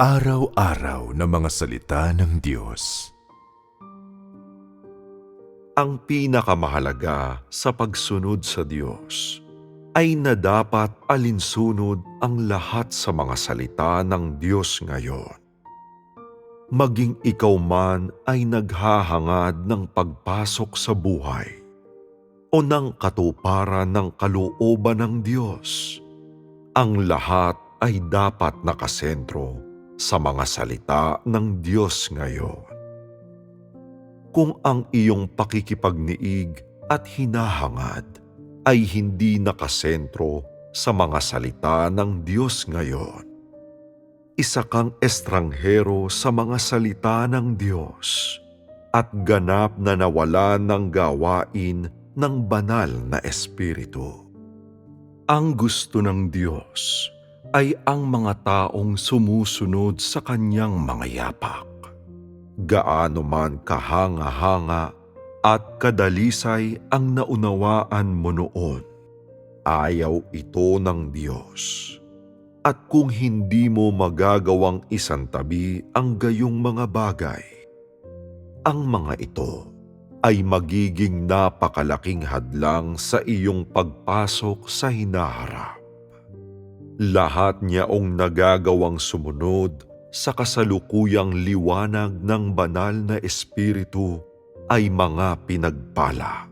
Araw-araw na mga salita ng Diyos. ang pinakamahalaga sa pagsunod sa Diyos ay na dapat alinsunod ang lahat sa mga salita ng Diyos ngayon. Maging ikaw man ay naghahangad ng pagpasok sa buhay o ng katuparan ng kalooban ng Diyos, ang lahat ay dapat nakasentro sa mga salita ng Diyos ngayon kung ang iyong pakikipagniig at hinahangad ay hindi nakasentro sa mga salita ng Diyos ngayon. Isa kang estranghero sa mga salita ng Diyos at ganap na nawala ng gawain ng banal na Espiritu. Ang gusto ng Diyos ay ang mga taong sumusunod sa kanyang mga yapak gaano man kahanga-hanga at kadalisay ang naunawaan mo noon. Ayaw ito ng Diyos. At kung hindi mo magagawang isantabi ang gayong mga bagay, ang mga ito ay magiging napakalaking hadlang sa iyong pagpasok sa hinaharap. Lahat niyaong nagagawang sumunod sa kasalukuyang liwanag ng banal na espiritu ay mga pinagpala.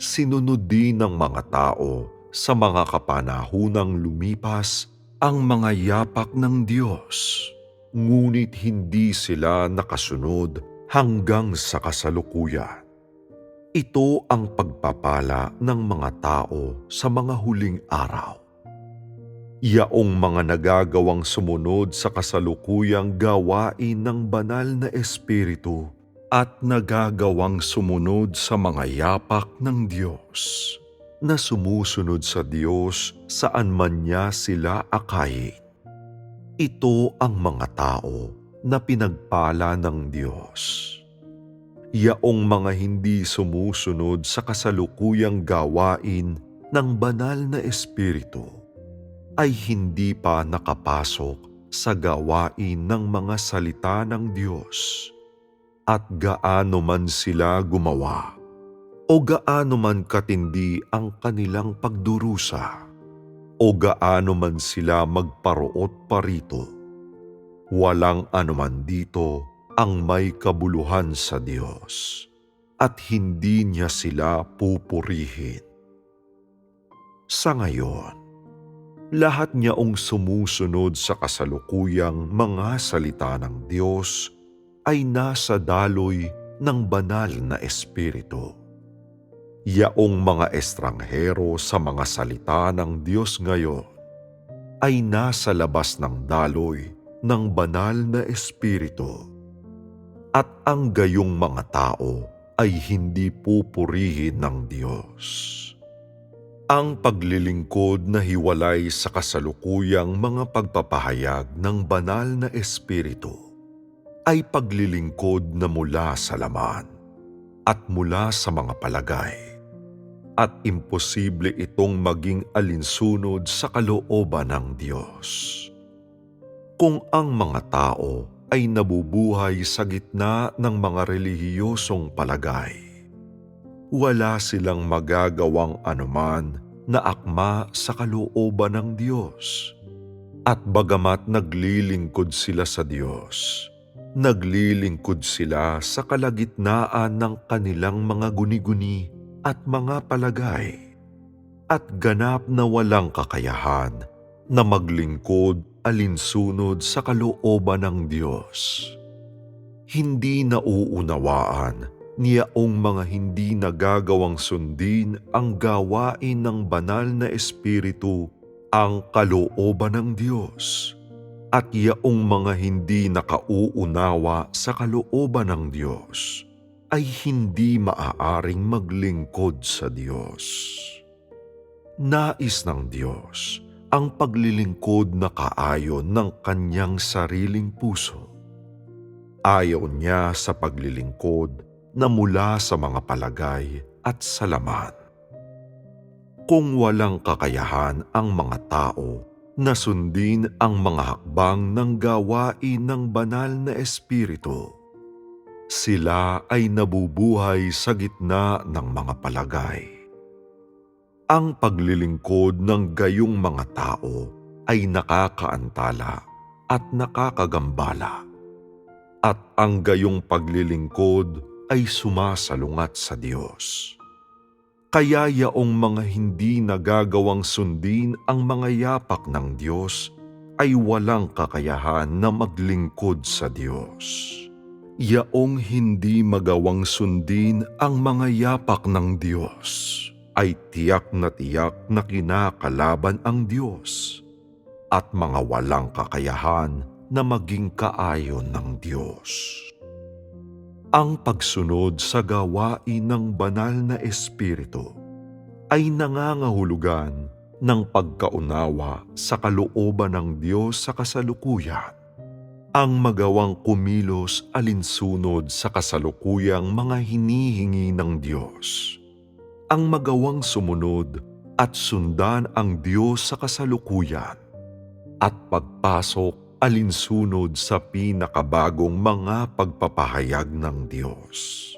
Sinunod din ng mga tao sa mga kapanahunang lumipas ang mga yapak ng Diyos, ngunit hindi sila nakasunod hanggang sa kasalukuyan. Ito ang pagpapala ng mga tao sa mga huling araw Yaong mga nagagawang sumunod sa kasalukuyang gawain ng banal na Espiritu at nagagawang sumunod sa mga yapak ng Diyos na sumusunod sa Diyos saan man niya sila akayin. Ito ang mga tao na pinagpala ng Diyos. Yaong mga hindi sumusunod sa kasalukuyang gawain ng banal na Espiritu ay hindi pa nakapasok sa gawain ng mga salita ng Diyos at gaano man sila gumawa o gaano man katindi ang kanilang pagdurusa o gaano man sila magparoot parito. Walang anuman dito ang may kabuluhan sa Diyos at hindi niya sila pupurihin. Sa ngayon, lahat niyaong sumusunod sa kasalukuyang mga salita ng Diyos ay nasa daloy ng banal na Espiritu. Yaong mga estranghero sa mga salita ng Diyos ngayon ay nasa labas ng daloy ng banal na Espiritu. At ang gayong mga tao ay hindi pupurihin ng Diyos ang paglilingkod na hiwalay sa kasalukuyang mga pagpapahayag ng banal na espiritu ay paglilingkod na mula sa laman at mula sa mga palagay at imposible itong maging alinsunod sa kalooban ng Diyos. Kung ang mga tao ay nabubuhay sa gitna ng mga relihiyosong palagay, wala silang magagawang anuman na akma sa kalooban ng Diyos. At bagamat naglilingkod sila sa Diyos, naglilingkod sila sa kalagitnaan ng kanilang mga guni-guni at mga palagay, at ganap na walang kakayahan na maglingkod alinsunod sa kalooban ng Diyos. Hindi nauunawaan niyaong mga hindi nagagawang sundin ang gawain ng banal na Espiritu ang kalooban ng Diyos at yaong mga hindi nakauunawa sa kalooban ng Diyos ay hindi maaaring maglingkod sa Diyos. Nais ng Diyos ang paglilingkod na kaayon ng kanyang sariling puso. Ayaw niya sa paglilingkod na mula sa mga palagay at salamat. Kung walang kakayahan ang mga tao na sundin ang mga hakbang ng gawain ng banal na espiritu. Sila ay nabubuhay sa gitna ng mga palagay. Ang paglilingkod ng gayong mga tao ay nakakaantala at nakakagambala. At ang gayong paglilingkod ay sumasalungat sa Diyos. Kaya yaong mga hindi nagagawang sundin ang mga yapak ng Diyos ay walang kakayahan na maglingkod sa Diyos. Yaong hindi magawang sundin ang mga yapak ng Diyos ay tiyak na tiyak na kinakalaban ang Diyos at mga walang kakayahan na maging kaayon ng Diyos. Ang pagsunod sa gawain ng banal na espiritu ay nangangahulugan ng pagkaunawa sa kalooban ng Diyos sa kasalukuyan. Ang magawang kumilos alinsunod sa kasalukuyang mga hinihingi ng Diyos. Ang magawang sumunod at sundan ang Diyos sa kasalukuyan at pagpasok alinsunod sa pinakabagong mga pagpapahayag ng Diyos.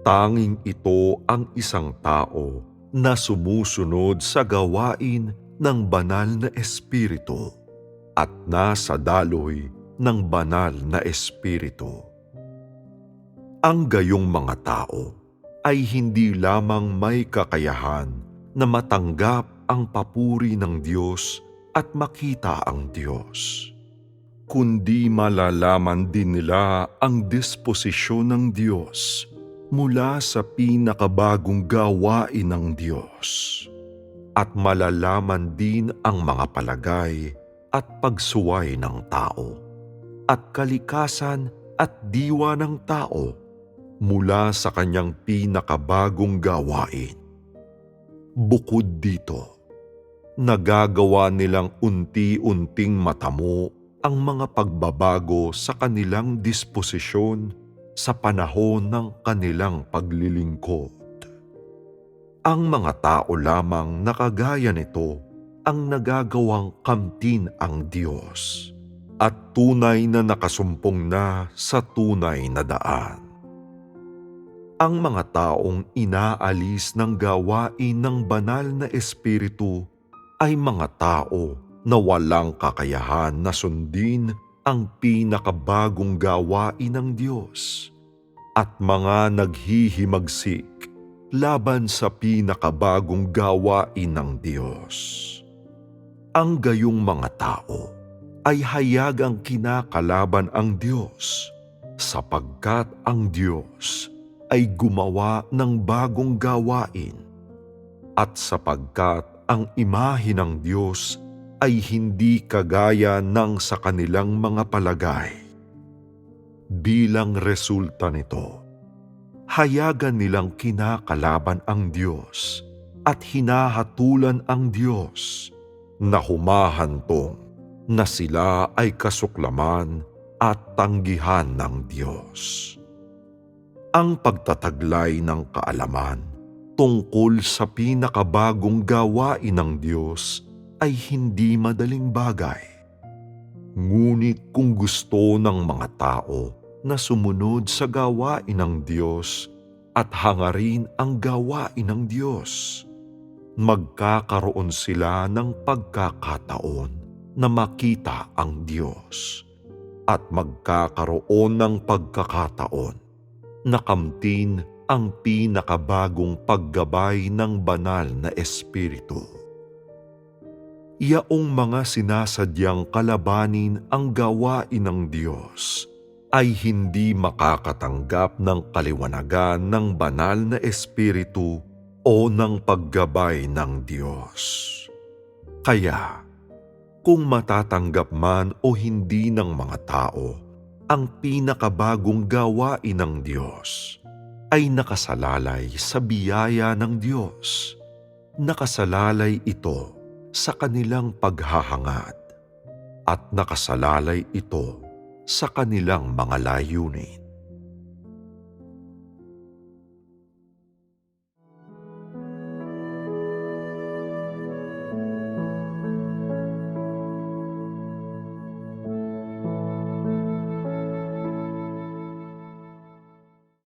Tanging ito ang isang tao na sumusunod sa gawain ng banal na espiritu at nasa daloy ng banal na espiritu. Ang gayong mga tao ay hindi lamang may kakayahan na matanggap ang papuri ng Diyos at makita ang Diyos. Kundi malalaman din nila ang disposisyon ng Diyos mula sa pinakabagong gawain ng Diyos. At malalaman din ang mga palagay at pagsuway ng tao at kalikasan at diwa ng tao mula sa kanyang pinakabagong gawain. Bukod dito, nagagawa nilang unti-unting matamo ang mga pagbabago sa kanilang disposisyon sa panahon ng kanilang paglilingkod. Ang mga tao lamang na kagaya nito ang nagagawang kamtin ang Diyos at tunay na nakasumpong na sa tunay na daan. Ang mga taong inaalis ng gawain ng banal na espiritu ay mga tao na walang kakayahan na sundin ang pinakabagong gawain ng Diyos at mga naghihimagsik laban sa pinakabagong gawain ng Diyos. Ang gayong mga tao ay hayagang kinakalaban ang Diyos sapagkat ang Diyos ay gumawa ng bagong gawain at sapagkat ang imahe ng Diyos ay hindi kagaya ng sa kanilang mga palagay. Bilang resulta nito, hayagan nilang kinakalaban ang Diyos at hinahatulan ang Diyos na humahantong na sila ay kasuklaman at tanggihan ng Diyos. Ang pagtataglay ng kaalaman tungkol sa pinakabagong gawain ng Diyos ay hindi madaling bagay. Ngunit kung gusto ng mga tao na sumunod sa gawain ng Diyos at hangarin ang gawain ng Diyos, magkakaroon sila ng pagkakataon na makita ang Diyos at magkakaroon ng pagkakataon na kamtin ang pinakabagong paggabay ng banal na espiritu. Yaong mga sinasadyang kalabanin ang gawain ng Diyos ay hindi makakatanggap ng kaliwanagan ng banal na espiritu o ng paggabay ng Diyos. Kaya, kung matatanggap man o hindi ng mga tao ang pinakabagong gawain ng Diyos, ay nakasalalay sa biyaya ng Diyos. Nakasalalay ito sa kanilang paghahangad at nakasalalay ito sa kanilang mga layunin.